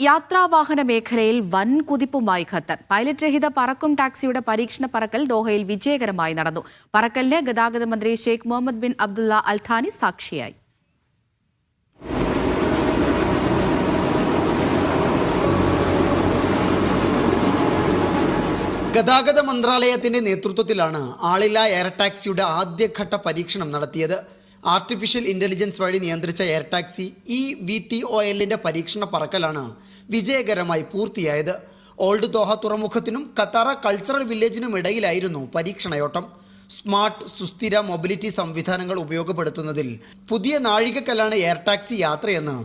യാത്രാവാഹന മേഖലയിൽ വൻ കുതിപ്പുമായി Qatar. Pilot രഹിത പറക്കും ടാക്സിയുടെ പരീക്ഷണ പറക്കൽ ദോഹയിൽ വിജയകരമായി നടന്നു. പറക്കലിന് ഗതാഗത മന്ത്രി Sheikh Mohammed bin Abdullah Al Thani സാക്ഷിയായി. ഗതാഗത മന്ത്രാലയത്തിന്റെ നേതൃത്വത്തിലാണ് ആളില്ലാ എയർ ടാക്സിയുടെ ആദ്യഘട്ട പരീക്ഷണം നടത്തിയത്. ആർട്ടിഫിഷ്യൽ ഇന്റലിജൻസ് വഴി നിയന്ത്രിച്ച air taxi E V T O എല്ലിന്റെ പരീക്ഷണ പറക്കലാണ് വിജയകരമായി പൂർത്തിയായത്. ഓൾഡ് ദോഹ തുറമുഖത്തിനും ഖത്താറ കൾച്ചറൽ വില്ലേജിനും ഇടയിലായിരുന്നു പരീക്ഷണയോട്ടം. സ്മാർട്ട് സുസ്ഥിര മൊബിലിറ്റി സംവിധാനങ്ങൾ ഉപയോഗപ്പെടുത്തുന്നതിൽ പുതിയ നാഴികക്കല്ലാണ് എയർ ടാക്സി യാത്രയെന്ന്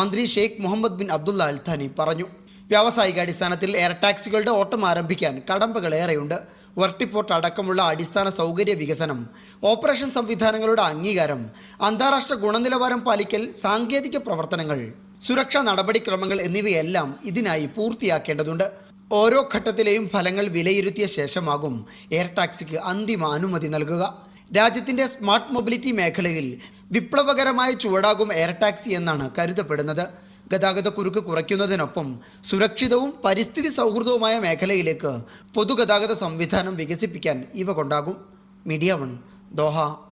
മന്ത്രി Sheikh Mohammed bin Abdullah Al Thani പറഞ്ഞു. വ്യാവസായിക അടിസ്ഥാനത്തിൽ എയർ ടാക്സികളുടെ ഓട്ടം ആരംഭിക്കാൻ കടമ്പകൾ ഏറെയുണ്ട്. വർട്ടിപ്പോർട്ട് അടക്കമുള്ള അടിസ്ഥാന സൗകര്യ വികസനം ഓപ്പറേഷൻ സംവിധാനങ്ങളുടെ അംഗീകാരം അന്താരാഷ്ട്ര ഗുണനിലവാരം പാലിക്കൽ സാങ്കേതിക പ്രവർത്തനങ്ങൾ സുരക്ഷാ നടപടിക്രമങ്ങൾ എന്നിവയെല്ലാം ഇതിനായി പൂർത്തിയാക്കേണ്ടതുണ്ട്. ഓരോ ഘട്ടത്തിലെയും ഫലങ്ങൾ വിലയിരുത്തിയ ശേഷമാകും എയർ ടാക്സിക്ക് അന്തിമ അനുമതി നൽകുക. രാജ്യത്തിന്റെ സ്മാർട്ട് മൊബിലിറ്റി മേഖലയിൽ വിപ്ലവകരമായ ചുവടാകും എയർ ടാക്സി എന്നാണ് കരുതപ്പെടുന്നത്. ഗതാഗത കുരുക്ക് കുറയ്ക്കുന്നതിനൊപ്പം സുരക്ഷിതവും പരിസ്ഥിതി സൗഹൃദവുമായ മേഖലയിലേക്ക് പൊതുഗതാഗത സംവിധാനം വികസിപ്പിക്കാൻ ഇവ കൊണ്ടാകും മീഡിയ വൺ ദോഹ.